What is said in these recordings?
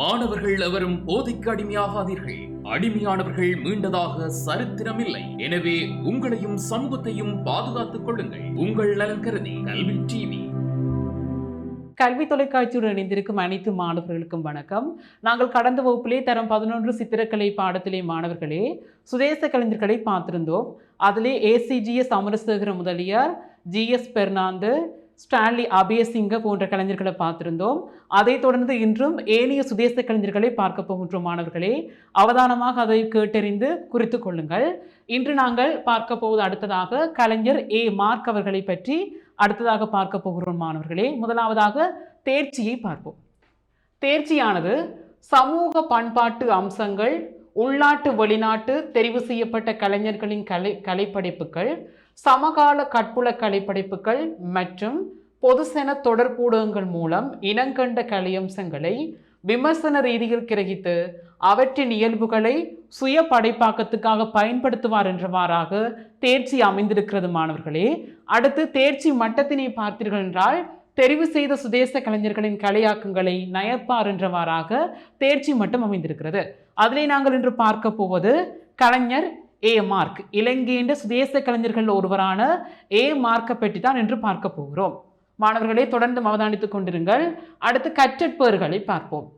மாணவர்கள் எவரும் போதைக்கு அடிமையாகாதீர்கள். அடிமையானவர்கள் மீண்டதாக சரித்திரமில்லை. எனவே உங்களையும் சமூகத்தையும் பாதுகாத்துக் கொள்ளுங்கள். உங்கள் நலன் கருதி கல்வி டிவி. கல்வி தொலைக்காட்சியுடன் இணைந்திருக்கும் அனைத்து மாணவர்களுக்கும் வணக்கம். நாங்கள் கடந்த வகுப்பிலே தரம் பதினொன்று சித்திரக்கலை பாடத்திலே மாணவர்களே சுதேச கலைஞர்களை பார்த்திருந்தோம். அதிலே A C G S Amarasekara Mudaliyar G S Fernando Stanley Abeysinghe போன்ற கலைஞர்களை பார்த்திருந்தோம். அதைத் தொடர்ந்து இன்றும் ஏனைய சுதேச கலைஞர்களை பார்க்க போகின்றோம் மாணவர்களே. அவதானமாக அதை கேட்டறிந்து குறித்து கொள்ளுங்கள். இன்று நாங்கள் பார்க்க போவது அடுத்ததாக கலைஞர் ஏ. மார்க் அவர்களை பற்றி அடுத்ததாக பார்க்க போகிறோம் மாணவர்களே. முதலாவதாக தேர்ச்சியை பார்ப்போம். தேர்ச்சியானது சமூக பண்பாட்டு அம்சங்கள் உள்நாட்டு வெளிநாட்டு தெரிவு செய்யப்பட்ட கலைஞர்களின் கலை கலைப்படைப்புகள் சமகால கட்புல கலைப்படைப்புகள் மற்றும் பொதுசென தொடர்கூடங்கள் மூலம் இனங்கண்ட கலையம்சங்களை விமர்சன ரீதியில் கிரகித்து அவற்றின் இயல்புகளை சுய படைப்பாக்கத்துக்காக பயன்படுத்துவார் என்றவாறாக தேர்ச்சி அமைந்திருக்கிறது மாணவர்களே. அடுத்து தேர்ச்சி மட்டத்தினை பார்த்தீர்கள் என்றால் தெரிவு செய்த சுதேச கலைஞர்களின் கலையாக்கங்களை நயப்பார் என்றவாறாக தேர்ச்சி மட்டம் அமைந்திருக்கிறது. அதிலே நாங்கள் இன்று பார்க்க போவது கலைஞர் ஏ மார்க் இலங்கையின் சுதேச கலைஞர்கள் ஒருவரான ஏ மார்க்கை பற்றி தான் இன்று பார்க்க போகிறோம். மாணவர்களே தொடர்ந்து அவதானித்துக் கொண்டிருங்கள். அடுத்து கற்றற்பேர்களை பார்ப்போம்.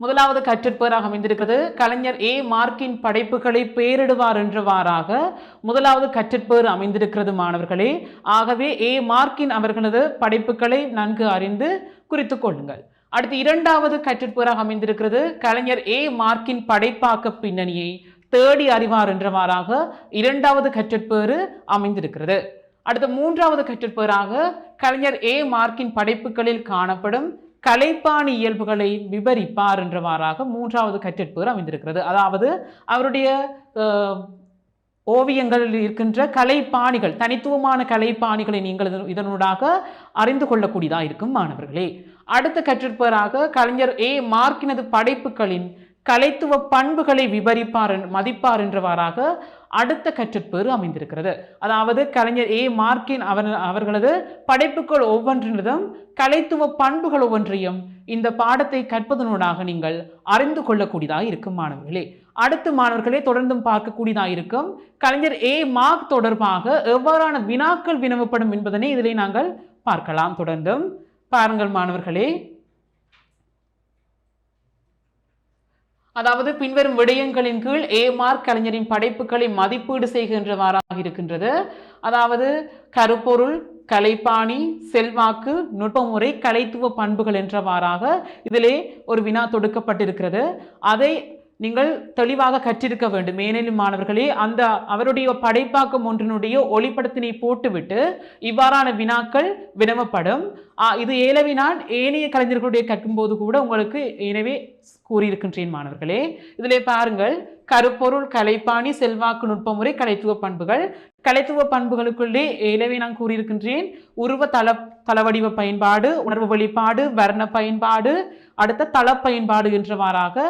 முதலாவது கற்றற்பேராக அமைந்திருக்கிறது. கலைஞர் ஏ மார்க்கின் படைப்புகளை பேரிடுவார் என்றவாறாக முதலாவது கற்றற்பேர் அமைந்திருக்கிறது மாணவர்களே. ஆகவே ஏ மார்க்கின் அவர்களது படைப்புகளை நன்கு அறிந்து குறித்து கொள்ளுங்கள். அடுத்து இரண்டாவது கற்றற்பேராக அமைந்திருக்கிறது. கலைஞர் ஏ மார்க்கின் படைப்பாக்க பின்னணியை தேடி அறிவார் என்றவாறாக இரண்டாவது கற்றற்பேறு அமைந்திருக்கிறது. அடுத்த மூன்றாவது கற்றற்பேறாக கலைஞர் ஏ. மார்க்கின் படைப்புகளில் காணப்படும் கலைப்பாணி இயல்புகளை விவரிப்பார் என்றவாறாக மூன்றாவது கற்றற்பேறு அமைந்திருக்கிறது. அதாவது அவருடைய ஓவியங்களில் இருக்கின்ற கலைப்பாணிகள் தனித்துவமான கலைப்பாணிகளை நீங்கள் இதனூடாக அறிந்து கொள்ளக்கூடியதாக இருக்கும் மாணவர்களே. அடுத்த கற்றிருப்பவராக கலைஞர் ஏ. மார்க்கினது படைப்புகளின் கலைத்துவ பண்புகளை விவரிப்பார் மதிப்பார் என்றவாறாக அடுத்த கற்றற்பேறு அமைந்திருக்கிறது. அதாவது கலைஞர் ஏ. மார்க்கின் அவர் அவர்களது படைப்புகள் ஒவ்வொன்றினதும் கலைத்துவ பண்புகள் ஒவ்வொன்றையும் இந்த பாடத்தை கற்பதனூடாக நீங்கள் அறிந்து கொள்ளக்கூடியதாக இருக்கும் மாணவர்களே. அடுத்து மாணவர்களே தொடர்ந்தும் பார்க்கக்கூடியதாக இருக்கும். கலைஞர் ஏ. மார்க் தொடர்பாக எவ்வாறான வினாக்கள் வினவப்படும் என்பதனை இதிலே நாங்கள் பார்க்கலாம். தொடர்ந்தும் பாருங்கள் மாணவர்களே. அதாவது பின்வரும் விடயங்களின் கீழ் ஏ மார்க் கலைஞரின் படைப்புகளை மதிப்பீடு செய்கின்றவாறாக இருக்கின்றது. அதாவது கருப்பொருள் கலைப்பாணி செல்வாக்கு நுட்பமுறை கலைத்துவ பண்புகள் என்றவாறாக இதிலே ஒரு வினா தொடுக்கப்பட்டிருக்கிறது. அதை நீங்கள் தெளிவாக கற்றிருக்க வேண்டும். ஏனெனில் மாணவர்களே அந்த அவருடைய படைப்பாக்கம் ஒன்றினுடைய ஒளிப்படத்தினை போட்டுவிட்டு இவ்வாறான வினாக்கள் வினவப்படும். இது ஏலவி நான் ஏனைய கலைஞர்களுடைய கற்கும்போது கூட உங்களுக்கு எனவே கூறியிருக்கின்றேன் மாணவர்களே. இதில் பாருங்கள் கருப்பொருள் கலைப்பாணி செல்வாக்கு நுட்பமுறை கலைத்துவ பண்புகள். கலைத்துவ பண்புகளுக்குள்ளே ஏலவே நான் கூறியிருக்கின்றேன். உருவ தள தளவடிவ பயன்பாடு உணர்வு வெளிப்பாடு வர்ண பயன்பாடு அடுத்த தள பயன்பாடு என்றவாறாக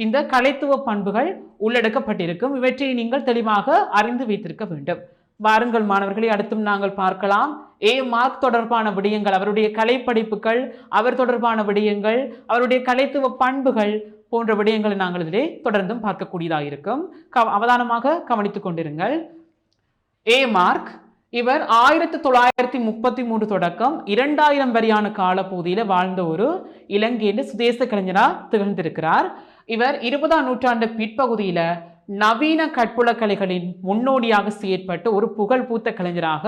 இந்த கலைத்துவ பண்புகள் உள்ளடக்கப்பட்டிருக்கும். இவற்றை நீங்கள் தெளிவாக அறிந்து வைத்திருக்க வேண்டும். வாருங்கள் மாணவர்களை அடுத்தும் நாங்கள் பார்க்கலாம். ஏ. மார்க் தொடர்பான விடயங்கள் அவருடைய கலைப்படைப்புகள் அவர் தொடர்பான விடயங்கள் அவருடைய கலைத்துவ பண்புகள் போன்ற விடயங்களை நாங்கள் இதிலே தொடர்ந்தும் பார்க்கக்கூடியதாக இருக்கும். கவ- அவதானமாக கவனித்துக் கொண்டிருங்கள். ஏ. மார்க் இவர் ஆயிரத்தி தொள்ளாயிரத்தி முப்பத்தி மூன்று தொடக்கம் இரண்டாயிரம் வரையான காலப்பகுதியில் வாழ்ந்த ஒரு இலங்கையின் சுதேச கலைஞராக திகழ்ந்திருக்கிறார். இவர் இருபதாம் நூற்றாண்டு பிற்பகுதியில் நவீன கற்புல கலைகளின் முன்னோடியாக செயற்பட்டு ஒரு புகழ் பூத்த கலைஞராக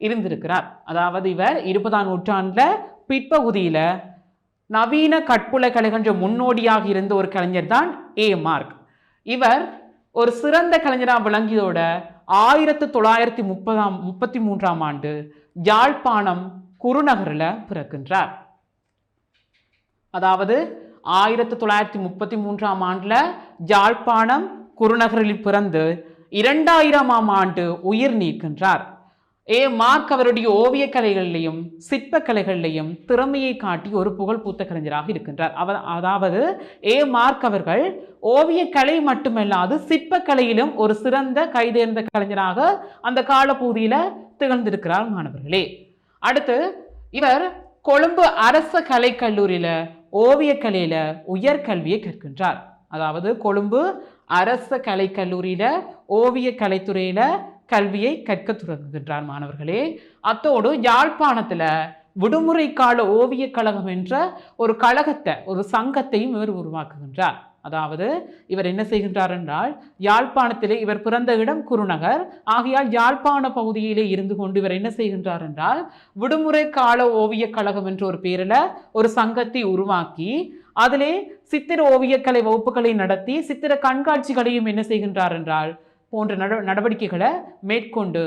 இருந்திருக்கிறார். அதாவது இவர் இருபதாம் நூற்றாண்டில் பிற்பகுதியில் நவீன கற்புல முன்னோடியாக இருந்த ஒரு கலைஞர் தான் ஏ. மார்க். இவர் ஒரு சிறந்த கலைஞராக விளங்கியதோட ஆயிரத்து தொள்ளாயிரத்தி முப்பதாம் முப்பத்தி மூன்றாம் ஆண்டு யாழ்ப்பாணம் குருநகரில் பிறக்கின்றார். அதாவது ஆயிரத்து தொள்ளாயிரத்தி முப்பத்தி மூன்றாம் ஆண்டில் ஜாழ்ப்பாணம் குருநகரில் பிறந்து இரண்டாயிரமாம் ஆண்டு உயிர் நீக்கின்றார். ஏ. மார்க் அவருடைய ஓவியக் கலைகளிலையும் சிற்பக்கலைகளிலையும் திறமையை காட்டி ஒரு புகழ் பூத்த கலைஞராக இருக்கின்றார். அவர் அதாவது ஏ. மார்க் அவர்கள் ஓவியக் கலை மட்டுமல்லாது சிற்பக்கலையிலும் ஒரு சிறந்த கைதேர்ந்த கலைஞராக அந்த காலப்பகுதியில் திகழ்ந்திருக்கிறார் மாணவர்களே. அடுத்து இவர் கொழும்பு அரச கலைக்கல்லூரியில் ஓவியக்கலையில் உயர்கல்வியை கற்கின்றார். அதாவது கொழும்பு அரச கலைக்கல்லூரியில் ஓவிய கலைத்துறையில் கல்வியை கற்க தொடங்குகின்றார் மாணவர்களே. அத்தோடு யாழ்ப்பாணத்தில் விடுமுறை கால ஓவியக் கழகம் என்ற ஒரு கழகத்தை ஒரு சங்கத்தையும் இவர் உருவாக்குகின்றார். அதாவது இவர் என்ன செய்கின்றார் என்றால் யாழ்ப்பாணத்திலே இவர் பிறந்த இடம் குருநகர். ஆகையால் யாழ்ப்பாண பகுதியிலே இருந்து கொண்டு இவர் என்ன செய்கின்றார் என்றால் விடுமுறை கால ஓவியக் கழகம் என்ற ஒரு பேரில் ஒரு சங்கத்தை உருவாக்கி அதிலே சித்திர ஓவியக்கலை வகுப்புகளை நடத்தி சித்திர கண்காட்சிகளையும் என்ன செய்கின்றார் என்றால் போன்ற நட நடவடிக்கைகளை மேற்கொண்டு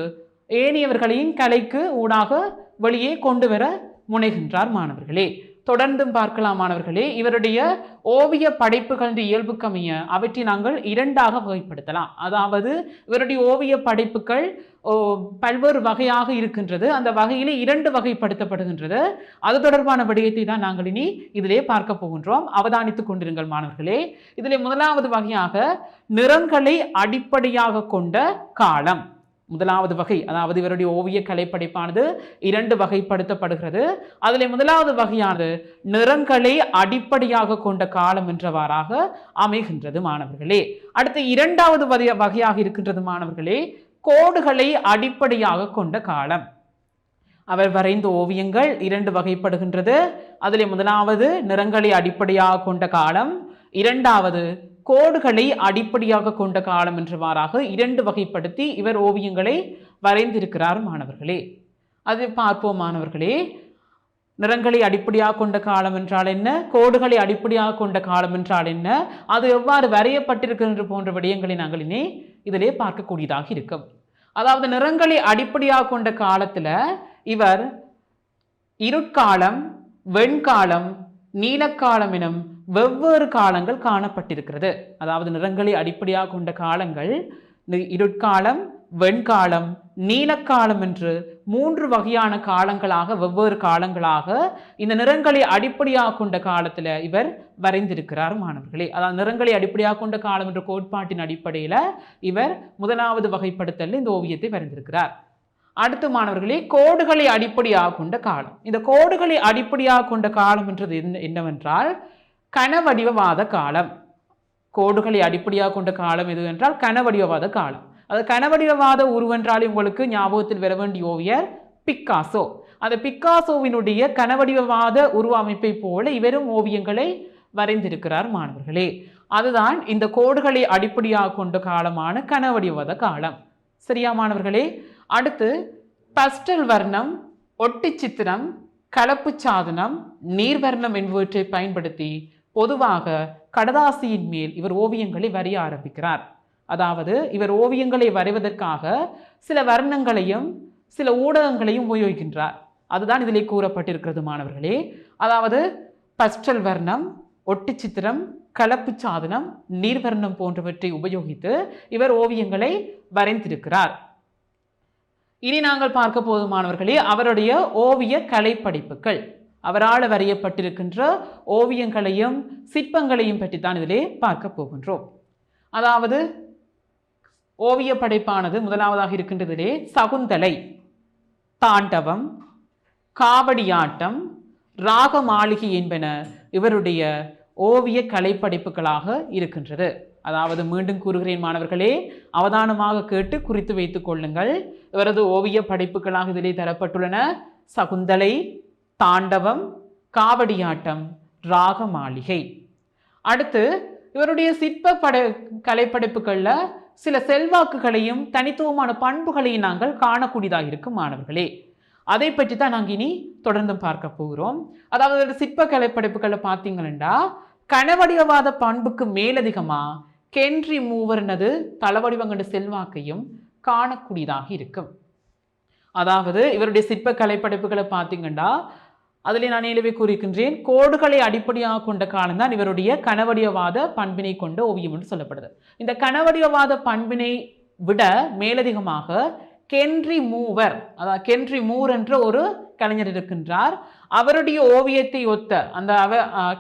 ஏனையவர்களையும் கலைக்கு ஊடாக வெளியே கொண்டு வர முனைகின்றார் மாணவர்களே. தொடர்ந்தும் பார்க்கலாம் மாணவர்களே. இவருடைய ஓவிய படைப்புகளின் இயல்புக்கமைய அவற்றை நாங்கள் இரண்டாக வகைப்படுத்தலாம். அதாவது இவருடைய ஓவிய படைப்புகள் ஓ, பல்வேறு வகையாக இருக்கின்றது. அந்த வகையிலே இரண்டு வகைப்படுத்தப்படுகின்றது. அது தொடர்பான விடயத்தை தான் நாங்கள் இனி இதிலே பார்க்க போகின்றோம். அவதானித்துக் கொண்டிருங்கள் மாணவர்களே. இதிலே முதலாவது வகையாக நிறங்களை அடிப்படையாக கொண்ட காலம். முதலாவது வகை அதாவது இவருடைய ஓவிய கலைப்படைப்பானது இரண்டு வகைப்படுத்தப்படுகிறது. அதில் முதலாவது வகையானது நிறங்களை அடிப்படையாக கொண்ட காலம் என்றவாறாக அமைகின்றது மாணவர்களே. அடுத்து இரண்டாவது வகை- வகையாக இருக்கின்றது மாணவர்களே கோடுகளை அடிப்படையாக கொண்ட காலம். அவர் வரைந்த ஓவியங்கள் இரண்டு வகைப்படுகின்றது. அதில் முதலாவது நிறங்களை அடிப்படையாக கொண்ட காலம் இரண்டாவது கோடுகளை அடிப்படையாக கொண்ட காலம் என்றவாறாக இரண்டு வகைப்படுத்தி இவர் ஓவியங்களை வரைந்திருக்கிறார் மாணவர்களே. அது பார்ப்போம் மாணவர்களே. நிறங்களை அடிப்படையாக கொண்ட காலம் என்றால் என்ன? கோடுகளை அடிப்படையாக கொண்ட காலம் என்றால் என்ன? அது எவ்வாறு வரையப்பட்டிருக்கின்ற போன்ற விடயங்களை நாங்கள் இனி இதிலே பார்க்கக்கூடியதாக இருக்கும். அதாவது நிறங்களை அடிப்படையாக கொண்ட காலத்தில் இவர் இருட்காலம் வெண்காலம் நீலக்காலம் எனும் வெவ்வேறு காலங்கள் காணப்பட்டிருக்கிறது. அதாவது நிறங்களை அடிப்படையாக கொண்ட காலங்கள் இருட்காலம் வெண்காலம் நீலக்காலம் என்று மூன்று வகையான காலங்களாக வெவ்வேறு காலங்களாக இந்த நிறங்களை அடிப்படையாக கொண்ட காலத்தில் இவர் வரைந்திருக்கிறார் மாணவர்களே. அதாவது நிறங்களை அடிப்படையாக கொண்ட காலம் என்ற கோட்பாட்டின் அடிப்படையில் இவர் முதலாவது வகைப்படுத்தல் இந்த ஓவியத்தை வரைந்திருக்கிறார். அடுத்து மாணவர்களே கோடுகளை அடிப்படையாக கொண்ட காலம். இந்த கோடுகளை அடிப்படையாக கொண்ட காலம் என்றது என்ன- என்னவென்றால் கனவடிவவாத காலம். கோடுகளை அடிப்படையாக கொண்ட காலம் எது என்றால் கனவடிவவாத காலம். அது கனவடிவவாத உருவென்றால் உங்களுக்கு ஞாபகத்தில் வர வேண்டிய ஓவியர் பிக்காசோ. அந்த பிக்காசோவினுடைய கனவடிவவாத உருவமைப்பை போல இவரும் ஓவியங்களை வரைந்திருக்கிறார் மாணவர்களே. அதுதான் இந்த கோடுகளை அடிப்படையாக கொண்ட காலமான கனவடிவத காலம். சரியா மாணவர்களே? அடுத்து பஸ்டல் வர்ணம் ஒட்டி சித்திரம் கலப்பு சாதனம் நீர்வர்ணம் என்பவற்றை பயன்படுத்தி பொதுவாக கடதாசியின் மேல் இவர் ஓவியங்களை வரைய ஆரம்பிக்கிறார். அதாவது இவர் ஓவியங்களை வரைவதற்காக சில வர்ணங்களையும் சில ஊடகங்களையும் உபயோகிக்கின்றார். அதுதான் இதிலே கூறப்பட்டிருக்கிறது மாணவர்களே. அதாவது பஸ்டல் வர்ணம் ஒட்டு சித்திரம் கலப்பு சாதனம் நீர்வர்ணம் போன்றவற்றை உபயோகித்து இவர் ஓவியங்களை வரைந்திருக்கிறார். இனி நாங்கள் பார்க்க போதுமானவர்களே அவருடைய ஓவிய கலை படைப்புகள் அவரால் வரையப்பட்டிருக்கின்ற ஓவியங்களையும் சிற்பங்களையும் பற்றி தான் இதிலே பார்க்க போகின்றோம். அதாவது ஓவிய படைப்பானது முதலாவதாக இருக்கின்றதிலே சகுந்தலை தாண்டவம் காவடியாட்டம் ராக மாளிகை என்பன இவருடைய ஓவிய கலைப்படைப்புகளாக இருக்கின்றது. அதாவது மீண்டும் கூறுகிறேன் மாணவர்களே அவதானமாக கேட்டு குறித்து வைத்துக் கொள்ளுங்கள். இவரது ஓவிய படைப்புகளாக இதிலே தரப்பட்டுள்ளன சகுந்தலை தாண்டவம் காவடியாட்டம் ராக மாளிகை அடுத்து இவருடைய சிற்ப பட கலைப்படைப்புகளில் சில செல்வாக்குகளையும் தனித்துவமான பண்புகளையும் நாங்கள் காணக்கூடியதாக இருக்கும் மாணவர்களே. அதை பற்றி தான் நாங்கள் இனி தொடர்ந்து பார்க்க போகிறோம். அதாவது இவருடைய சிற்ப கலைப்படைப்புகளை பார்த்தீங்கன்னா கனவடிவவாத பண்புக்கு மேலதிகமாக கென்றி மூவர்னது தளவடிவங்கண்ட செல்வாக்கையும் காணக்கூடியதாக இருக்கும். அதாவது இவருடைய சிற்ப கலைப்படைப்புகளை பார்த்தீங்கன்னா அதில் நான் நிலவை கூறுகின்றேன் கோடுகளை அடிப்படையாக கொண்ட காலம்தான் இவருடைய கனவடிவவாத பண்பினை கொண்ட ஓவியம் என்று சொல்லப்படுது. இந்த கனவடிவவாத பண்பினை விட மேலதிகமாக கென்றி மூவர் அதாவது கென்றி மூர் என்ற ஒரு கலைஞர் இருக்கின்றார். அவருடைய ஓவியத்தை ஒத்த அந்த அவ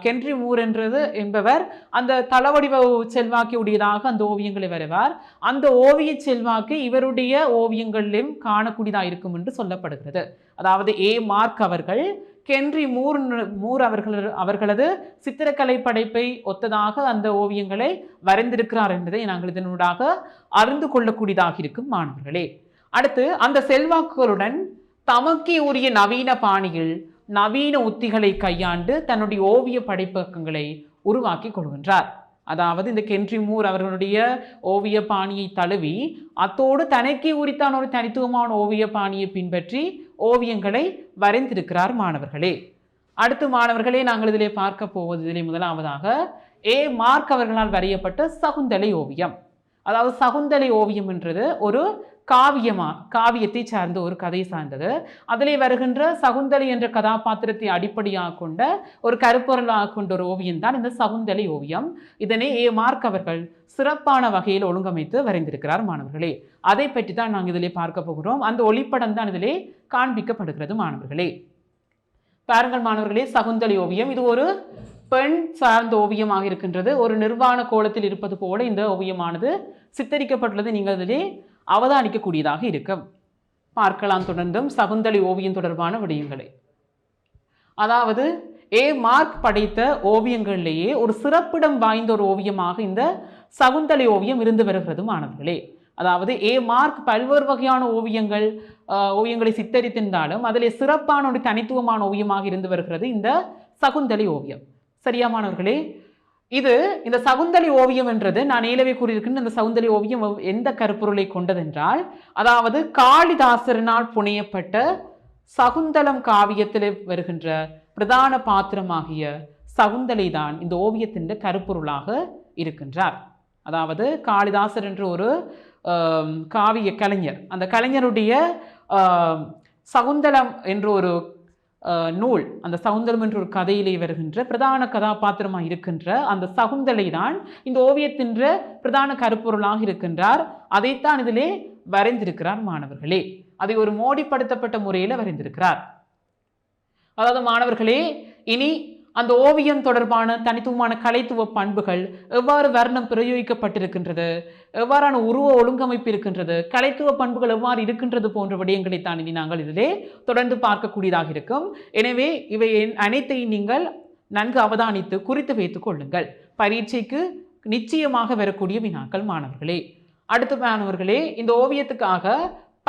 கென்றி மூர் என்றது என்பவர் அந்த தளவடிவ செல்வாக்கி உடையதாக அந்த ஓவியங்களை வரைவார். அந்த ஓவிய செல்வாக்கு இவருடைய ஓவியங்களிலும் காணக்கூடியதாக இருக்கும் என்று சொல்லப்படுகிறது. அதாவது ஏ. மார்க் அவர்கள் கென்றி மூர் மூர் அவர்கள் அவர்களது சித்திரக்கலை படைப்பை ஒத்ததாக அந்த ஓவியங்களை வரைந்திருக்கிறார் என்பதை நாங்கள் இதனூடாக அறிந்து கொள்ளக்கூடியதாக இருக்கும் மாணவர்களே. அடுத்து அந்த செல்வாக்குகளுடன் தமக்கே உரிய நவீன பாணியில் நவீன உத்திகளை கையாண்டு தன்னுடைய ஓவிய படைப்பகங்களை உருவாக்கி கொள்கின்றார். அதாவது இந்த கென்றி மூர் அவர்களுடைய ஓவிய பாணியை தழுவி அத்தோடு தனக்கே உரித்தான ஒரு தனித்துவமான ஓவிய பாணியை பின்பற்றி ஓவியங்களை வரைந்திருக்கிறார் மாணவர்களே. அடுத்து மாணவர்களே நாங்கள் இதிலே பார்க்க போவது இதிலே முதலாவதாக ஏ. மார்க் அவர்களால் வரையப்பட்ட சகுந்தலை ஓவியம். அதாவது சகுந்தலை ஓவியம் என்றது ஒரு காவியமா காவியத்தை சார்ந்த ஒரு கதை சார்ந்தது. அதிலே வருகின்ற சகுந்தலை என்ற கதாபாத்திரத்தை அடிப்படையாக கொண்ட ஒரு கருப்பொருளாக கொண்ட ஒரு ஓவியம் தான் இந்த சகுந்தலை ஓவியம். இதனை ஏ. மார்க் அவர்கள் சிறப்பான வகையில் ஒழுங்கமைத்து வரைந்திருக்கிறார் மாணவர்களே. அதை பற்றி தான் நாங்கள் இதிலே பார்க்க போகிறோம். அந்த ஒளிப்படம் தான் இதிலே காண்பிக்கப்படுகிறது மாணவர்களே. பாருங்கள் மாணவர்களே சகுந்தலை ஓவியம். இது ஒரு பெண் சார்ந்த ஓவியமாக இருக்கின்றது. ஒரு நிர்வாண கோலத்தில் இருப்பது போல இந்த ஓவியமானது சித்தரிக்கப்பட்டுள்ளது. நீங்கள் இதிலே அவதானிக்கக்கூடியதாக இருக்கும் பார்க்கலாம் தொடர்ந்தும் சகுந்தலி ஓவியம் தொடர்பான விடயங்களை. அதாவது ஏ மார்க் படைத்த ஓவியங்களிலேயே ஒரு சிறப்பிடம் வாய்ந்த ஒரு ஓவியமாக இந்த சகுந்தலை ஓவியம் இருந்து வருகிறது மாணவர்களே. அதாவது ஏ மார்க் பல்வேறு வகையான ஓவியங்கள் ஓவியங்களை சித்தரித்திருந்தாலும் அதிலே சிறப்பான ஒரு தனித்துவமான ஓவியமாக இருந்து வருகிறது இந்த சகுந்தலை ஓவியம். சரியா மாணவர்களே? இது இந்த சகுந்தலி ஓவியம் என்றது நான் நீலவே கூறியிருக்கின்ற இந்த சகுந்தலி ஓவியம் எந்த கருப்பொருளை கொண்டதென்றால் அதாவது காளிதாசரினால் புனையப்பட்ட சகுந்தலம் காவியத்தில் வருகின்ற பிரதான பாத்திரமாகிய சகுந்தலை தான் இந்த ஓவியத்தின் கருப்பொருளாக இருக்கின்றார். அதாவது காளிதாசர் என்ற ஒரு காவிய கலைஞர். அந்த கலைஞருடைய சகுந்தலம் என்ற ஒரு நூல் அந்த சகுந்தலம் என்ற ஒரு கதையிலே வருகின்ற பிரதான கதாபாத்திரமாக இருக்கின்ற அந்த சகுந்தலை தான் இந்த ஓவியத்தின்ற பிரதான கருப்பொருளாக இருக்கின்றார். அதைத்தான் இதிலே வரைந்திருக்கிறார் மாணவர்களே. அதை ஒரு மோடிப்படுத்தப்பட்ட முறையில் வரைந்திருக்கிறார். அதாவது மாணவர்களே இனி அந்த ஓவியம் தொடர்பான தனித்துவமான கலைத்துவ பண்புகள் எவ்வாறு வர்ணம் பிரயோகிக்கப்பட்டிருக்கின்றது? எவ்வாறான உருவ ஒழுங்கமைப்பு இருக்கின்றது? கலைத்துவ பண்புகள் எவ்வாறு இருக்கின்றது போன்ற விடயங்களை தான் இனி நாங்கள் இதிலே தொடர்ந்து பார்க்கக்கூடியதாக இருக்கும். எனவே இவை அனைத்தையும் நீங்கள் நன்கு அவதானித்து குறித்து வைத்துக் கொள்ளுங்கள். பரீட்சைக்கு நிச்சயமாக வரக்கூடிய வினாக்கள் மாணவர்களே. அடுத்து மாணவர்களே இந்த ஓவியத்துக்காக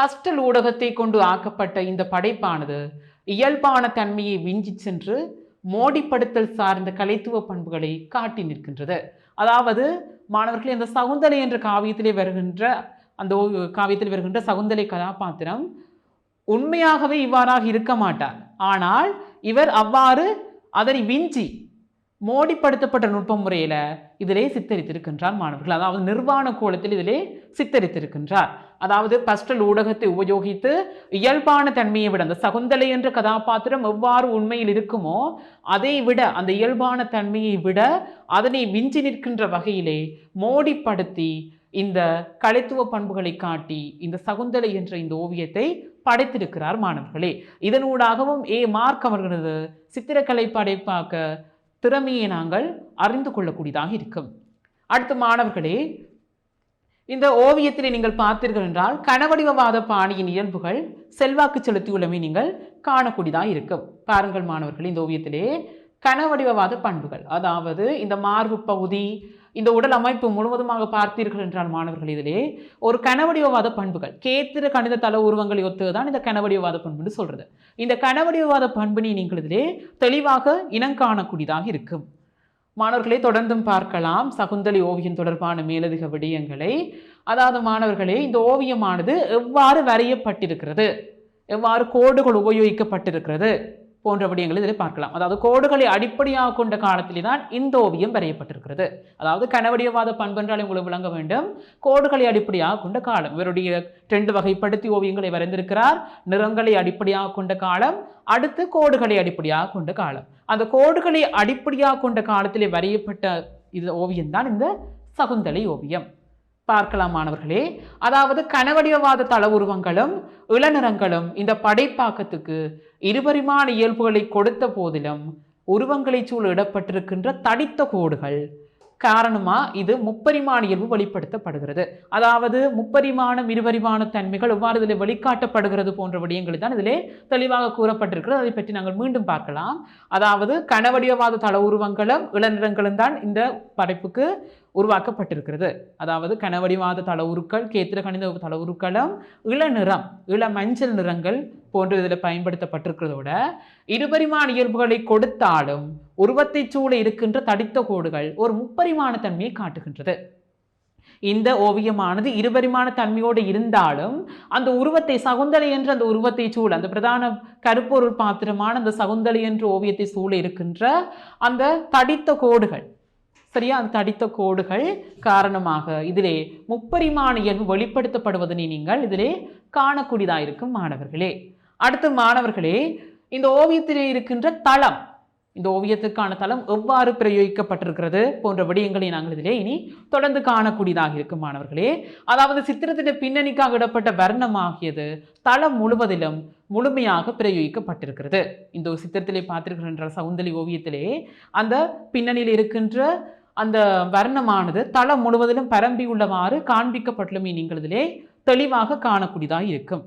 பஸ்டல் ஊடகத்தை கொண்டு ஆக்கப்பட்ட இந்த படைப்பானது இயல்பான தன்மையை விஞ்சி சென்று மோடிப்படுத்தல் சார்ந்த கலைத்துவ பண்புகளை காட்டி நிற்கின்றது. அதாவது மாணவர்கள் இந்த சகுந்தலை என்ற காவியத்திலே வருகின்ற அந்த ஓ- காவியத்தில் வருகின்ற சகுந்தலை கதாபாத்திரம் உண்மையாகவே இவ்வாறாக இருக்க மாட்டார். ஆனால் இவர் அவ்வாறு அதனை விஞ்சி மோடிப்படுத்தப்பட்ட நுட்ப முறையில் இதிலே சித்தரித்திருக்கின்றார் மாணவர்கள். அதாவது நிர்வாண கோலத்தில் இதிலே சித்தரித்திருக்கின்றார். அதாவது பஸ்டல் ஊடகத்தை உபயோகித்து இயல்பான தன்மையை விட அந்த சகுந்தலை என்ற கதாபாத்திரம் எவ்வாறு உண்மையில் இருக்குமோ அதை விட அந்த இயல்பான தன்மையை விட அதனை விஞ்சி நிற்கின்ற வகையிலே மோடிப்படுத்தி இந்த கலைத்துவ பண்புகளை காட்டி இந்த சகுந்தலை என்ற இந்த ஓவியத்தை படைத்திருக்கிறார் மாணவர்களே. இதனூடாகவும் ஏ. மார்க் அவர்களது சித்திரக்கலை படைப்பாக்க திறமையை நாங்கள் அறிந்து கொள்ளக்கூடியதாக இருக்கும். அடுத்து மாணவர்களே இந்த ஓவியத்தில் நீங்கள் பார்த்தீர்கள் என்றால் கனவடிவவாத பாணியின் இயல்புகள் செல்வாக்கு செலுத்தியுள்ளமை நீங்கள் காணக்கூடியதாக இருக்கும். பாருங்கள் மாணவர்கள் இந்த ஓவியத்திலே கனவடிவவாத பண்புகள். அதாவது இந்த மார்பு பகுதி இந்த உடல் அமைப்பு முழுவதுமாக பார்த்தீர்கள் என்றால் மாணவர்கள் இதிலே ஒரு கனவடிவவாத பண்புகள். கேத்திர கணித தள உருவங்களை ஒத்துதான் இந்த கனவடிவவாத பண்புன்னு சொல்றது. இந்த கனவடிவவாத பண்பினை நீங்கள் இதிலே தெளிவாக இனங்காணக்கூடியதாக இருக்கும். மாணவர்களை தொடர்ந்தும் பார்க்கலாம். சகுந்தலி ஓவியம் தொடர்பான மேலதிக விடயங்களை. அதாவது மாணவர்களே இந்த ஓவியமானது எவ்வாறு வரையப்பட்டிருக்கிறது? எவ்வாறு கோடுகள் உபயோகிக்கப்பட்டிருக்கிறது? போன்ற விடயங்களை இதில் பார்க்கலாம். அதாவது கோடுகளை அடிப்படையாக கொண்ட காலத்திலே தான் இந்த ஓவியம் வரையப்பட்டிருக்கிறது. அதாவது கனவடியவாத பண்பென்றால் உங்களுக்கு விளங்க வேண்டும். கோடுகளை அடிப்படையாக கொண்ட காலம். இவருடைய ரெண்டு வகைப்படுத்தி ஓவியங்களை வரைந்திருக்கிறார். நிறங்களை அடிப்படையாக கொண்ட காலம். அடுத்து கோடுகளை அடிப்படையாக கொண்ட காலம். அந்த கோடுகளை அடிப்படையாக கொண்ட காலத்திலே வரையப்பட்ட இது ஓவியம்தான் இந்த சகுந்தலை ஓவியம். பார்க்கலாம் மாணவர்களே. அதாவது கனவடிவவாத தள உருவங்களும் இளநிறங்களும் இந்த படைப்பாக்கத்துக்கு இருபரிமாண இயல்புகளை கொடுத்த போதிலும் உருவங்களை சூழ இடப்பட்டிருக்கின்ற தடித்த கோடுகள் காரணமாக இது முப்பரிமாண இயல்பு வெளிப்படுத்தப்படுகிறது. அதாவது முப்பரிமாணம் இருபரிமாண தன்மைகள் எவ்வாறு இதில் வெளிக்காட்டப்படுகிறது போன்ற விடயங்கள் தான் இதிலே தெளிவாக கூறப்பட்டிருக்கிறது. அதை பற்றி நாங்கள் மீண்டும் பார்க்கலாம். அதாவது கனவடியவாத தள உருவங்களும் இளநிறங்களும் தான் இந்த படைப்புக்கு உருவாக்கப்பட்டிருக்கிறது. அதாவது கனவடிவாத தளவுருக்கள் கேத்திர கணித தள இள நிறம் இள மஞ்சள் நிறங்கள் போன்ற இதில் பயன்படுத்தப்பட்டிருக்கிறதோட இருபரிமாண இயல்புகளை கொடுத்தாலும் உருவத்தை சூழ இருக்கின்ற தடித்த கோடுகள் ஒரு முப்பரிமாண தன்மையை காட்டுகின்றது. இந்த ஓவியமானது இருபரிமாண தன்மையோடு இருந்தாலும் அந்த உருவத்தை சகுந்தலை என்ற அந்த உருவத்தை சூழ அந்த பிரதான கருப்பொருள் பாத்திரமான அந்த சகுந்தலை என்ற ஓவியத்தை சூழ இருக்கின்ற அந்த தடித்த கோடுகள் சரியா அந்த தடித்த கோடுகள் காரணமாக. இதிலே முப்பரிமாண இயல்பு வெளிப்படுத்தப்படுவதனை நீங்கள் இதிலே காணக்கூடியதாக இருக்கும் மாணவர்களே. அடுத்து மாணவர்களே இந்த ஓவியத்திலே இருக்கின்ற தளம். இந்த ஓவியத்துக்கான தளம் எவ்வாறு பிரயோகிக்கப்பட்டிருக்கிறது போன்ற விடயங்களை நாங்கள் இதிலே இனி தொடர்ந்து காணக்கூடியதாக இருக்கும் மாணவர்களே. அதாவது சித்திரத்தின் பின்னணிக்காக இடப்பட்ட வர்ணமாகியது தளம் முழுவதிலும் முழுமையாக பிரயோகிக்கப்பட்டிருக்கிறது. இந்த சித்திரத்திலே பார்த்திருக்கின்ற சவுந்தலி ஓவியத்திலே அந்த பின்னணியில் இருக்கின்ற அந்த வர்ணமானது தளம் முழுவதிலும் பரம்பி உள்ளவாறு காண்பிக்கப்பட்டுள்ளமை நீங்கள் தெளிவாக காணக்கூடியதாக இருக்கும்.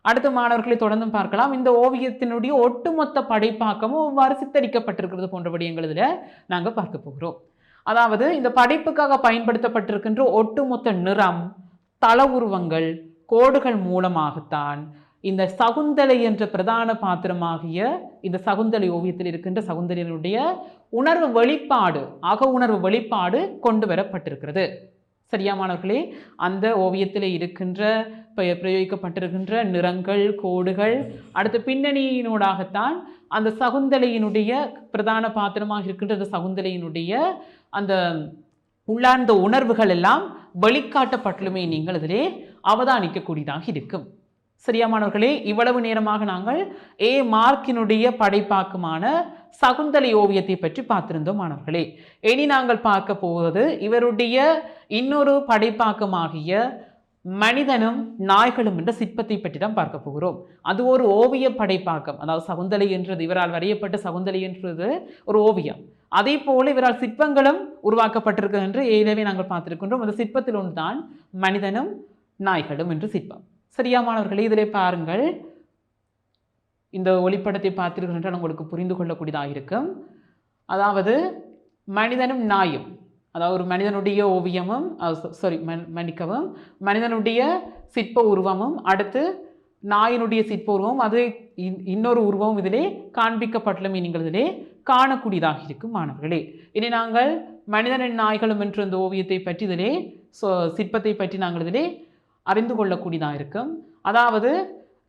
அடுத்த மாணவர்களை தொடர்ந்து பார்க்கலாம். இந்த ஓவியத்தினுடைய ஒட்டுமொத்த படைப்பாக்கமும் இவ்வாறு சித்தரிக்கப்பட்டிருக்கிறது போன்ற விடயங்கள் நாங்கள் பார்க்க போகிறோம். அதாவது இந்த படைப்புக்காக பயன்படுத்தப்பட்டிருக்கின்ற ஒட்டுமொத்த நிறம் தள உருவங்கள் கோடுகள் மூலமாகத்தான் இந்த சகுந்தலை என்ற பிரதான பாத்திரமாகிய இந்த சகுந்தலை ஓவியத்தில் இருக்கின்ற சகுந்தலையினுடைய உணர்வு வெளிப்பாடு அக உணர்வு வெளிப்பாடு கொண்டு வரப்பட்டிருக்கிறது. சரியாமானவர்களே அந்த ஓவியத்தில் இருக்கின்ற பிரயோகிக்கப்பட்டிருக்கின்ற நிறங்கள் கோடுகள் அடுத்த பின்னணியினூடாகத்தான் அந்த சகுந்தலையினுடைய பிரதான பாத்திரமாக இருக்கின்ற அந்த சகுந்தலையினுடைய அந்த உள்ளார்ந்த உணர்வுகள் எல்லாம் வெளிக்காட்டப்பட்டலுமே நீங்கள் அதிலே அவதானிக்கக்கூடியதாக இருக்கும். சரியா மாணவர்களே இவ்வளவு நேரமாக நாங்கள் ஏ மார்க்கினுடைய படைப்பாக்கமான சகுந்தலை ஓவியத்தை பற்றி பார்த்திருந்தோம் மாணவர்களே. இனி நாங்கள் பார்க்க போவது இவருடைய இன்னொரு படைப்பாக்கமாகிய மனிதனும் நாய்களும் என்ற சிற்பத்தை பற்றி தான் பார்க்க போகிறோம். அது ஒரு ஓவிய படைப்பாக்கம். அதாவது சகுந்தலை என்றது இவரால் வரையப்பட்ட சகுந்தலை என்றது ஒரு ஓவியம். அதே போல இவரால் சிற்பங்களும் உருவாக்கப்பட்டிருக்கிறது என்று ஏற்கனவே நாங்கள் பார்த்திருக்கின்றோம். அந்த சிற்பத்தில் ஒன்றுதான் மனிதனும் நாய்களும் என்று சிற்பம். சரியா மாணவர்களே இதிலே பாருங்கள். இந்த ஒளிப்படத்தை பார்த்திருக்கின்றால் உங்களுக்கு புரிந்து கொள்ளக்கூடியதாக இருக்கும். அதாவது மனிதனும் நாயும் அதாவது ஒரு மனிதனுடைய ஓவியமும் சாரி மன்னிக்கவும் மனிதனுடைய சிற்ப உருவமும் அடுத்து நாயினுடைய சிற்ப உருவம் அது இன்னொரு உருவம் இதிலே காண்பிக்கப்பட்டலும் நீங்கள் இதிலே காணக்கூடியதாக இருக்கும் மாணவர்களே. இனி நாங்கள் மனிதனின் நாய்களும் என்ற இந்த ஓவியத்தை பற்றி இதிலே சிற்பத்தை பற்றி நாங்கள் இதிலே அறிந்து கொள்ளக்கூடியதாக இருக்கும். அதாவது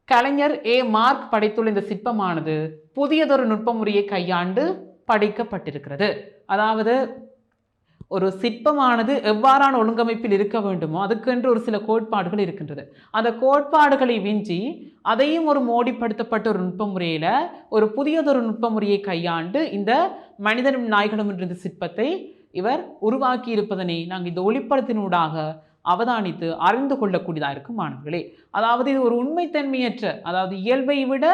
கலைஞர் ஏ. மார்க் படைத்துள்ள இந்த சிற்பமானது புதியதொரு நுட்ப முறையை கையாண்டு படைக்கப்பட்டிருக்கிறது. அதாவது ஒரு சிற்பமானது எவ்வாறான ஒழுங்கமைப்பில் இருக்க வேண்டுமோ அதுக்கென்று ஒரு சில கோட்பாடுகள் இருக்கின்றது. அந்த கோட்பாடுகளை விஞ்சி அதையும் ஒரு மோடிப்படுத்தப்பட்ட ஒரு நுட்ப முறையில் ஒரு புதியதொரு நுட்ப முறையை கையாண்டு இந்த மனிதனும் நாய்களும் என்ற இந்த சிற்பத்தை இவர் உருவாக்கி இருப்பதனை நாங்கள் இந்த ஒளிப்படத்தினூடாக அவதானித்து அறிந்து கொள்ளக்கூடியதாக இருக்கும் மாணவர்களே. அதாவது இது ஒரு உண்மைத்தன்மையற்ற அதாவது இயல்பை விட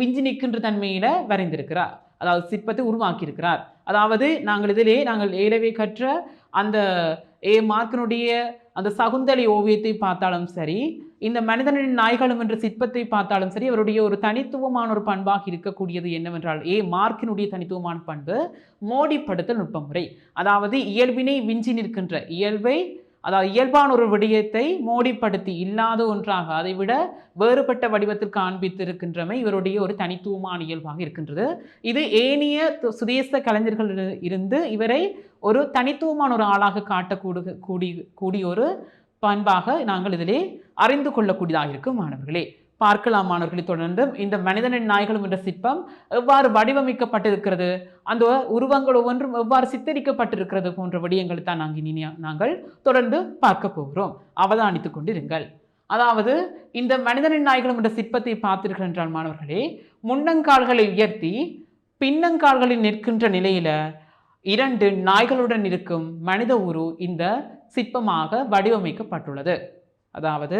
விஞ்சி நிற்கின்ற தன்மையில் வரைந்திருக்கிறார். அதாவது சிற்பத்தை உருவாக்கியிருக்கிறார். அதாவது நாங்கள் இதிலே நாங்கள் ஏலவே கற்ற அந்த ஏ மார்க்கினுடைய அந்த சகுந்தலை ஓவியத்தை பார்த்தாலும் சரி இந்த மனிதனின் நாய்களும் என்ற சிற்பத்தை பார்த்தாலும் சரி அவருடைய ஒரு தனித்துவமான ஒரு பண்பாக இருக்கக்கூடியது என்னவென்றால் ஏ மார்க்கினுடைய தனித்துவமான பண்பு மோடிப்படுத்தல் நுட்பமுறை. அதாவது இயல்பினை விஞ்சி நிற்கின்ற இயல்பை அதாவது இயல்பான ஒரு விடயத்தை மோடிப்படுத்தி இல்லாத ஒன்றாக அதை விட வேறுபட்ட வடிவத்தில் காண்பித்திருக்கின்றமை இவருடைய ஒரு தனித்துவமான இயல்பாக இருக்கின்றது. இது ஏனைய சுதேச கலைஞர்கள் இருந்து இவரை ஒரு தனித்துவமான ஒரு ஆளாக காட்டக்கூடு கூடி கூடிய ஒரு பண்பாக நாங்கள் இதிலே அறிந்து கொள்ளக்கூடியதாக இருக்கும் மாணவர்களே. பார்க்கலாம் மாணவர்களை தொடர்ந்து. இந்த மனிதனின் நாய்களும் என்ற சிற்பம் எவ்வாறு வடிவமைக்கப்பட்டிருக்கிறது? அந்த உருவங்கள் ஒவ்வொன்றும் எவ்வாறு சித்தரிக்கப்பட்டிருக்கிறது போன்ற விடயங்களை தான் நாங்கள் இனி நாங்கள் தொடர்ந்து பார்க்க போகிறோம். அவதானித்துக் கொண்டிருங்கள். அதாவது இந்த மனிதனின் நாய்களும் என்ற சிற்பத்தை பார்த்தீர்கள் என்றால் மாணவர்களே முன்னங்கால்களை உயர்த்தி பின்னங்கால்களில் நிற்கின்ற நிலையில இரண்டு நாய்களுடன் இருக்கும் மனித உரு இந்த சிற்பமாக வடிவமைக்கப்பட்டுள்ளது. அதாவது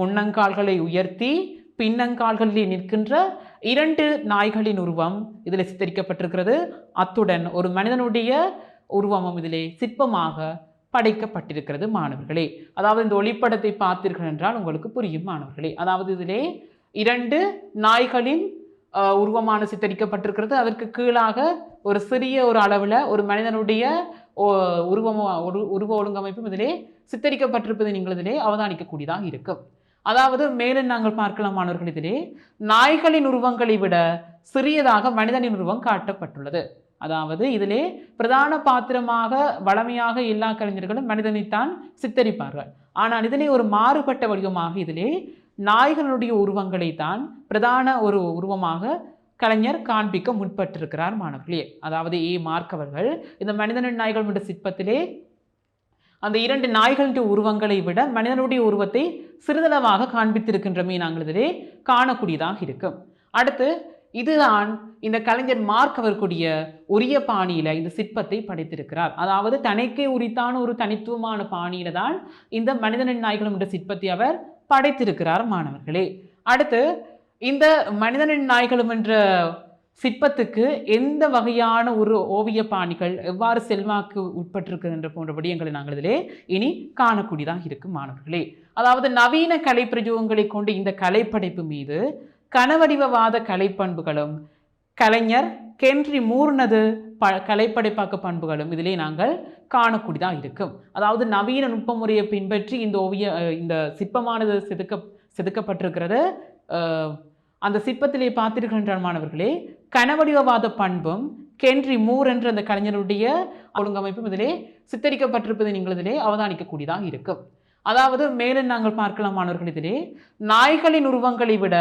முன்னங்கால்களை உயர்த்தி பின்னங்கால்களில் நிற்கின்ற இரண்டு நாய்களின் உருவம் இதில் சித்தரிக்கப்பட்டிருக்கிறது. அத்துடன் ஒரு மனிதனுடைய உருவமும் இதிலே சிற்பமாக படைக்கப்பட்டிருக்கிறது மாணவர்களே. அதாவது இந்த ஒளிப்படத்தை பார்த்தீர்கள் என்றால் உங்களுக்கு புரியும் மாணவர்களே. அதாவது இதிலே இரண்டு நாய்களின் உருவமான சித்தரிக்கப்பட்டிருக்கிறது. அதற்கு கீழாக ஒரு சிறிய ஒரு அளவில் ஒரு மனிதனுடைய ஓ- உருவம் ஒரு உருவ ஒழுங்கமைப்பும் இதிலே சித்தரிக்கப்பட்டிருப்பதை நீங்கள் இதிலே அவதானிக்கக்கூடியதாக இருக்கும். அதாவது மேலும் நாங்கள் பார்க்கலாம் மாணவர்களிதிலே நாய்களின் உருவங்களை விட சிறியதாக மனிதனின் உருவம் காட்டப்பட்டுள்ளது. அதாவது இதிலே பிரதான பாத்திரமாக வளமையாக எல்லா கலைஞர்களும் மனிதனைத்தான் சித்தரிப்பார்கள். ஆனால் இதிலே ஒரு மாறுபட்ட வடிவமாக இதிலே நாய்களுடைய உருவங்களை தான் பிரதான ஒரு உருவமாக கலைஞர் காண்பிக்க முற்பட்டிருக்கிறார் மாணவர்களே. அதாவது ஏ மார்க் அவர்கள் இந்த மனிதனின் நாய்கள் என்ற சிற்பத்திலே அந்த இரண்டு நாய்களின் உருவங்களை விட மனிதனுடைய உருவத்தை சிறிதளவாக காண்பித்திருக்கின்றமே நாங்கள் இதிலே காணக்கூடியதாக இருக்கும். அடுத்து இதுதான் இந்த கலைஞர் மார்க் அவர்களுடைய உரிய பாணியில் இந்த சிற்பத்தை படைத்திருக்கிறார். அதாவது தனக்கே உரித்தான ஒரு தனித்துவமான பாணியில தான் இந்த மனிதனின் நாய்களும் என்ற சிற்பத்தை அவர் படைத்திருக்கிறார் மாணவர்களே. அடுத்து இந்த மனிதனின் நாய்களும் என்ற சிற்பத்துக்கு எந்த வகையான ஒரு ஓவிய பாணிகள் எவ்வாறு செல்வாக்கு உட்பட்டிருக்கின்ற போன்ற விடயங்களை நாங்கள் இதிலே இனி காணக்கூடியதாக இருக்கும் மாணவர்களே. அதாவது நவீன கலை பிரயோகங்களை கொண்டு இந்த கலைப்படைப்பு மீது கனவடிவவாத கலைப்பண்புகளும் கலைஞர் கென்றி மூர்னது ப கலைப்படைப்பாக்க பண்புகளும் இதிலே நாங்கள் காணக்கூடியதாக இருக்கும். அதாவது நவீன நுட்ப முறையை பின்பற்றி இந்த ஓவிய இந்த சிற்பமானது செதுக்க செதுக்கப்பட்டிருக்கிறது. அந்த சிற்பத்திலே பார்த்திருக்கின்ற மாணவர்களே கனவடிவவாத பண்பும் கென்றி மூர் என்ற அந்த கலைஞருடைய ஒழுங்கமைப்பும் இதிலே சித்தரிக்கப்பட்டிருப்பதை நீங்கள் இதிலே அவதானிக்கக்கூடியதாக இருக்கும். அதாவது மேலும் நாங்கள் பார்க்கலாம் மாணவர்கள் இதிலே நாய்களின் உருவங்களை விட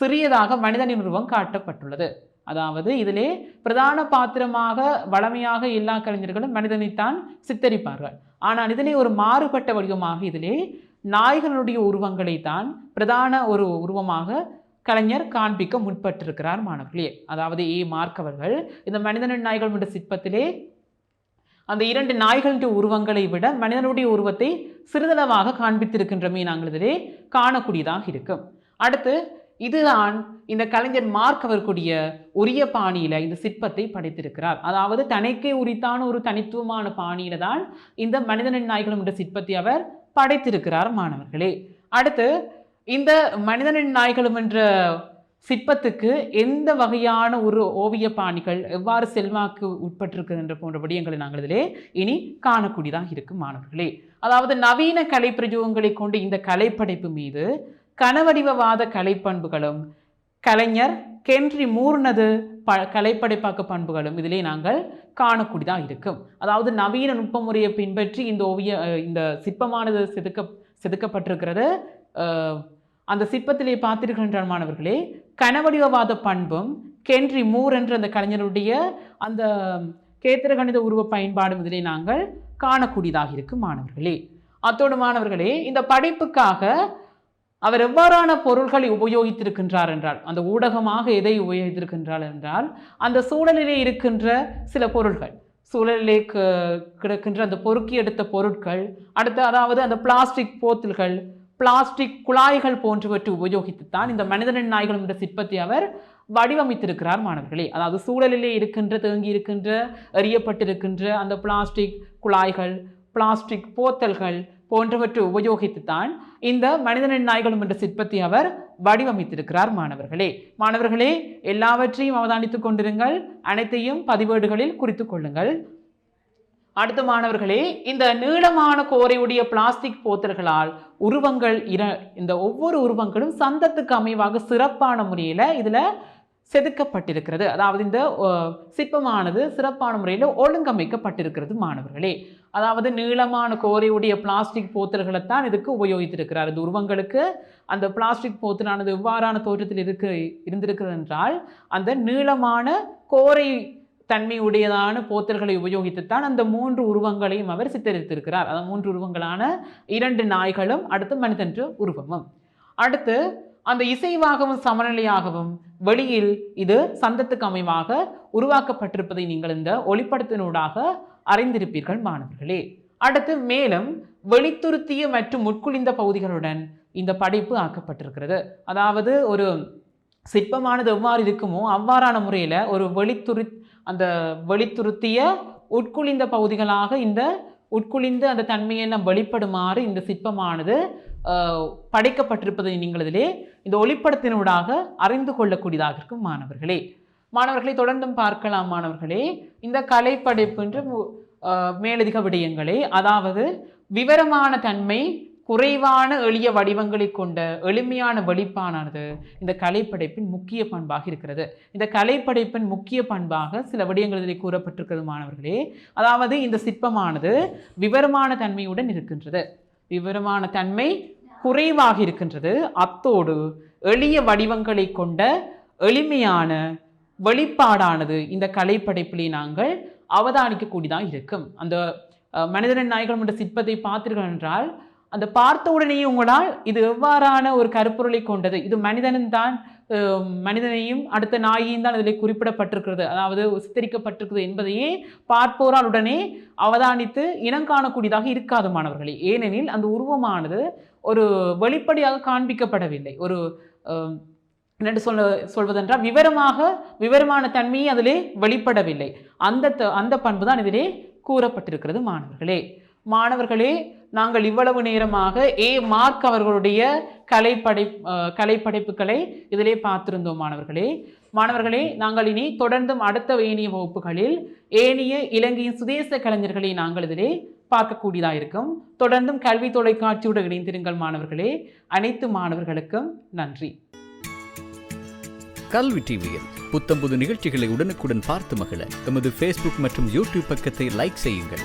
சிறியதாக மனிதனின் உருவம் காட்டப்பட்டுள்ளது. அதாவது இதிலே பிரதான பாத்திரமாக வளமையாக எல்லா கலைஞர்களும் மனிதனைத்தான் சித்தரிப்பார்கள். ஆனால் இதிலே ஒரு மாறுபட்ட வடிவமாக இதிலே நாய்களுடைய உருவங்களை தான் பிரதான ஒரு உருவமாக கலைஞர் காண்பிக்க முற்பட்டிருக்கிறார் மாணவர்களே. அதாவது ஏ. மார்க் அவர்கள் இந்த மனிதனின் நாய்கள் என்ற சிற்பத்திலே அந்த இரண்டு நாய்களின் உருவங்களை விட மனிதனுடைய உருவத்தை சிறிதளவாக காண்பித்திருக்கின்றமே நாங்கள் இதிலே காணக்கூடியதாக இருக்கும். அடுத்து இதுதான் இந்த கலைஞர் மார்க் அவர்களுடைய உரிய பாணியில் இந்த சிற்பத்தை படைத்திருக்கிறார். அதாவது தனக்கே உரித்தான ஒரு தனித்துவமான பாணியில தான் இந்த மனிதனின் நாய்களும் என்ற சிற்பத்தை அவர் படைத்திருக்கிறார் மாணவர்களே. அடுத்து இந்த மனிதனின் நாய்களும் என்ற சிற்பத்துக்கு எந்த வகையான ஒரு ஓவிய பாணிகள் எவ்வாறு செல்வாக்கு உட்பட்டிருக்கின்ற போன்ற விடயங்களை நாங்கள் இதிலே இனி காணக்கூடியதாக இருக்கும் மாணவர்களே. அதாவது நவீன கலை பிரயோகங்களை கொண்டு இந்த கலைப்படைப்பு மீது கனவடிவவாத கலைப்பண்புகளும் கலைஞர் கென்றி மூர்னது ப கலைப்படைப்பாக்க பண்புகளும் இதிலே நாங்கள் காணக்கூடியதாக இருக்கும். அதாவது நவீன நுட்ப முறையை பின்பற்றி இந்த ஓவிய இந்த சிற்பமானது செதுக்க செதுக்கப்பட்டிருக்கிறது. அந்த சிற்பத்திலே பார்த்திருக்கின்ற மாணவர்களே கனவடிவவாத பண்பும் கென்றி மூர் என்ற அந்த கலைஞருடைய அந்த கேத்திர கணித உருவ பயன்பாடும் இதிலே நாங்கள் காணக்கூடியதாக இருக்கும் மாணவர்களே. அத்தோடு மாணவர்களே இந்த படைப்புக்காக அவர் எவ்வாறான பொருள்களை உபயோகித்திருக்கின்றார் என்றால் அந்த ஊடகமாக எதை உபயோகித்திருக்கின்றார் என்றால் அந்த சூழலிலே இருக்கின்ற சில பொருள்கள் சூழலிலே க- கிடக்கின்ற அந்த பொறுக்கி எடுத்த பொருட்கள் அடுத்து அதாவது அந்த பிளாஸ்டிக் போத்தல்கள் பிளாஸ்டிக் குழாய்கள் போன்றவற்றை உபயோகித்துத்தான் இந்த மனிதனின் நாய்கள் என்ற சிற்பத்தை அவர் வடிவமைத்திருக்கிறார் மாணவர்களே. அதாவது சூழலிலே இருக்கின்ற தேங்கி இருக்கின்ற எறியப்பட்டிருக்கின்ற அந்த பிளாஸ்டிக் குழாய்கள் பிளாஸ்டிக் போத்தல்கள் போன்றவற்றை உபயோகித்துத்தான் இந்த மனிதனின் நாய்களும் என்ற சிற்பத்தை அவர் வடிவமைத்திருக்கிறார் மாணவர்களே. மாணவர்களே எல்லாவற்றையும் அவதானித்துக் கொண்டிருங்கள். அனைத்தையும் பதிவேடுகளில் குறித்து கொள்ளுங்கள். அடுத்த மாணவர்களே இந்த நீளமான கோரையுடைய பிளாஸ்டிக் போத்தல்களால் உருவங்கள் இர இந்த ஒவ்வொரு உருவங்களும் சந்தத்துக்கு அமைவாக சிறப்பான முறையில் இதில் செதுக்கப்பட்டிருக்கிறது. அதாவது இந்த சிற்பமானது சிறப்பான முறையில் ஒழுங்கமைக்கப்பட்டிருக்கிறது மாணவர்களே. அதாவது நீளமான கோரையுடைய பிளாஸ்டிக் போத்தல்களைத்தான் இதுக்கு உபயோகித்திருக்கிறார். இந்த உருவங்களுக்கு அந்த பிளாஸ்டிக் போத்தலானது எவ்வாறான தோற்றத்தில் இருக்கு இருந்திருக்கிறது என்றால் அந்த நீளமான கோரை தன்மையுடையதான போத்தல்களை உபயோகித்துத்தான் அந்த மூன்று உருவங்களையும் அவர் சித்தரித்திருக்கிறார். அந்த மூன்று உருவங்களான இரண்டு நாய்களும் அடுத்து மனிதன்ற உருவமும். அடுத்து அந்த இசைவாகவும் சமநிலையாகவும் வெளியில் இது சந்தத்துக்கு அமைவாக உருவாக்கப்பட்டிருப்பதை நீங்கள் இந்த ஒளிப்படத்தினூடாக அறிந்திருப்பீர்கள் மாணவர்களே. அடுத்து மேலும் வெளித்துருத்திய மற்றும் முட்குளிந்த பகுதிகளுடன் இந்த படைப்பு ஆக்கப்பட்டிருக்கிறது. அதாவது ஒரு சிற்பமானது எவ்வாறு இருக்குமோ அவ்வாறான முறையில் ஒரு வெளித்துரு அந்த வெளித்துருத்திய உட்குளிந்த பகுதிகளாக இந்த உட்குளிந்த அந்த தன்மையெல்லாம் வெளிப்படுமாறு இந்த சிற்பமானது படைக்கப்பட்டிருப்பதை நீங்கள் இதிலே இந்த ஒளிப்படத்தினூடாக அறிந்து கொள்ளக்கூடியதாக இருக்கும் மாணவர்களே. மாணவர்களை தொடர்ந்தும் பார்க்கலாம் மாணவர்களே. இந்த கலைப்படைப்பு என்ற மு- மேலதிக விடயங்களே அதாவது விவரமான தன்மை குறைவான எளிய வடிவங்களை கொண்ட எளிமையான வெளிப்பானானது இந்த கலைப்படைப்பின் முக்கிய பண்பாக இருக்கிறது. இந்த கலைப்படைப்பின் முக்கிய பண்பாக சில விடயங்கள் இதில் கூறப்பட்டிருக்கிறது மாணவர்களே. அதாவது இந்த சிற்பமானது விவரமான தன்மையுடன் இருக்கின்றது. விவரமான தன்மை குறைவாக இருக்கின்றது. அத்தோடு எளிய வடிவங்களை கொண்ட எளிமையான வெளிப்பாடானது இந்த கலைப்படைப்பிலே நாங்கள் அவதானிக்கக்கூடியதாக இருக்கும். அந்த மனிதனின் நாய்கள் என்ற சிற்பத்தை பார்த்தீர்கள் என்றால் அந்த பார்த்த உடனேயே உங்களால் இது எவ்வாறான ஒரு கருப்பொருளை கொண்டது? இது மனிதனும் தான் மனிதனையும் அடுத்த நாயையும் தான் இதில் குறிப்பிடப்பட்டிருக்கிறது. அதாவது சித்தரிக்கப்பட்டிருக்கிறது என்பதையே பார்ப்போரால் உடனே அவதானித்து இனம் காணக்கூடியதாக இருக்காது மாணவர்களே. ஏனெனில் அந்த உருவமானது ஒரு வெளிப்படையாக காண்பிக்கப்படவில்லை. ஒரு என்னென்று சொல்ல சொல்வதென்றால் விவரமாக விவரமான தன்மையை அதிலே வெளிப்படவில்லை. அந்த த- அந்த பண்பு தான் இதிலே கூறப்பட்டிருக்கிறது மாணவர்களே. மாணவர்களே நாங்கள் இவ்வளவு நேரமாக ஏ மார்க் அவர்களுடைய கலைப்படை கலைப்படைப்புகளை இதிலே பார்த்திருந்தோம் மாணவர்களே. மாணவர்களே நாங்கள் இனி தொடர்ந்தும் அடுத்த ஏனைய வகுப்புகளில் ஏனைய இலங்கையின் சுதேச கலைஞர்களை நாங்கள் இதிலே பார்க்கக்கூடியதாக இருக்கும். தொடர்ந்தும் கல்வி தொலைக்காட்சியோடு இணைந்திருங்கள் மாணவர்களே. அனைத்து மாணவர்களுக்கும் நன்றி. கல்வி டிவியில் புத்தம்புது நிகழ்ச்சிகளை உடனுக்குடன் பார்த்து மகிழ எமது ஃபேஸ்புக் மற்றும் யூடியூப் பக்கத்தை லைக் செய்யுங்கள்.